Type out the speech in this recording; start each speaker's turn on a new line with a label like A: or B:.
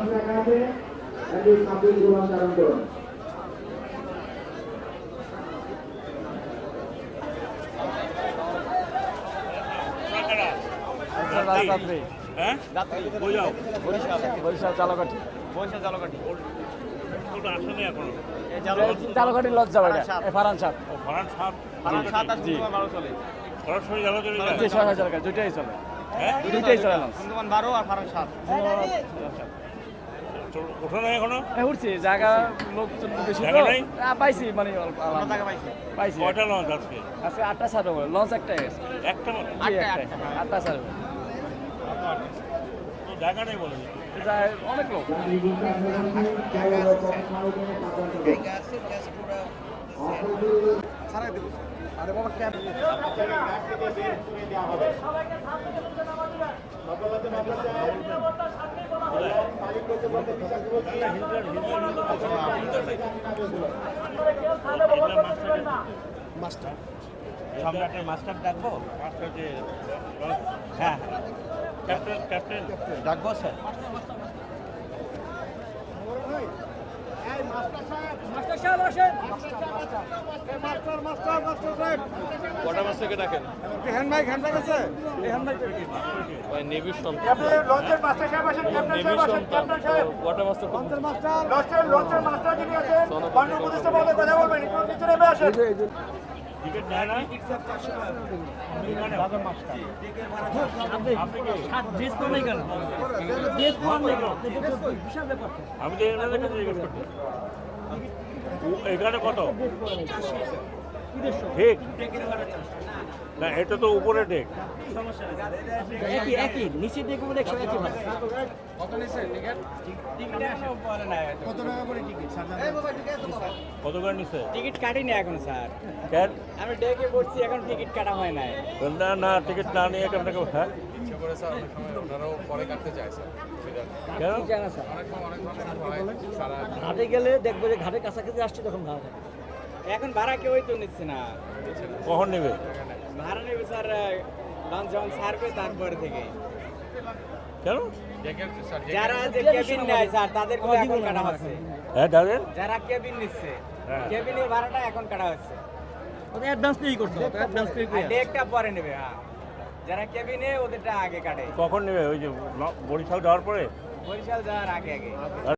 A: টাকা আছে ধারণ করুন
B: হ্যাঁ? বোঝাও
C: বরিশাল বরিশাল জালকাঠি
D: বৈশাখ জালকাঠি
B: ওটা আসেনি এখনও।
C: জালকাঠি লজ যাবে এটা। এ ফারান
B: সাপ সরাসরি জ্বালা চলে যায়।
C: হাজার টাকা দুইটাই চলে।
B: হ্যাঁ?
C: দুইটাই চলে
D: বারো আর ফারান সাত।
B: ওঠো না এখনও?
C: হ্যাঁ উঠছি। জায়গা লোক বেশি তো।
B: জায়গা নাই?
C: আহ, পাইছি মানে
D: পাইছি।
B: কয়টা লঞ্চ আজকে?
C: আজকে আটটা সাড়ে লঞ্চ একটাই আছে
B: একটা মাত্র?
D: আটটা,
B: জায়গা নেই বলে।
C: অনেক লোক।
B: সম্রাটের মাস্টার ডাকবো? মাস্টার যে হ্যাঁ ক্যাপ্টেন ক্যাপ্টেন। ডাকবো স্যার।
A: মাস্টার সাহেব আসেন ক্যাপ্টেন সাহেব আসেন। আসেন।
B: টিকিট নেয় না আমি এখানে কত? ঠিক না এটা তো উপরে ডেক
C: একই একই নিচে একশো একই
B: কত করে
E: টিকিট কাটিনি এখন স্যার।
B: কেন?
E: আমি ডেকে পড়ছি এখন টিকিট কাটা হয় নাই।
B: না না টিকিট না নিয়ে আপনাকে হ্যাঁ?
F: ইচ্ছে করে স্যার অনেক সময় ওনারাও পরে কাটতে চায় স্যার
B: কেন?
E: জানা স্যার?
F: অনেক অনেক ধরনের হয় সারা
E: ঘাটে গেলে দেখব যে ঘাটের কাছাকাছি আসছে তখন ভাড়া থাকে। এখন ভাড়া কেউই তো নিচ্ছে না।
B: কখন নেবে?
E: ভাড়া নেবে স্যার লঞ্চ যখন ছাড়বে তারপরে থেকে।
B: কেন?
E: যারা যে কেবিন নেয় স্যার তাদেরগুলো এখন কাটা হচ্ছে।
B: হ্যাঁ দাদা
E: যারা কেবিন নিচ্ছে
B: হ্যাঁ।
E: কেবিনের ভাড়াটা এখন কাটা হচ্ছে।
C: অ্যাডভান্স পেই করছে অ্যাডভান্স পেই
E: ডেকটা পরে নেবে হ্যাঁ। যারা কেবিনে ওদেরটা আগে কাটে।
B: কখন নেবে? ওই যে বরিশাল যাওয়ার পরে?
E: বরিশাল যাওয়ার আগে আগে।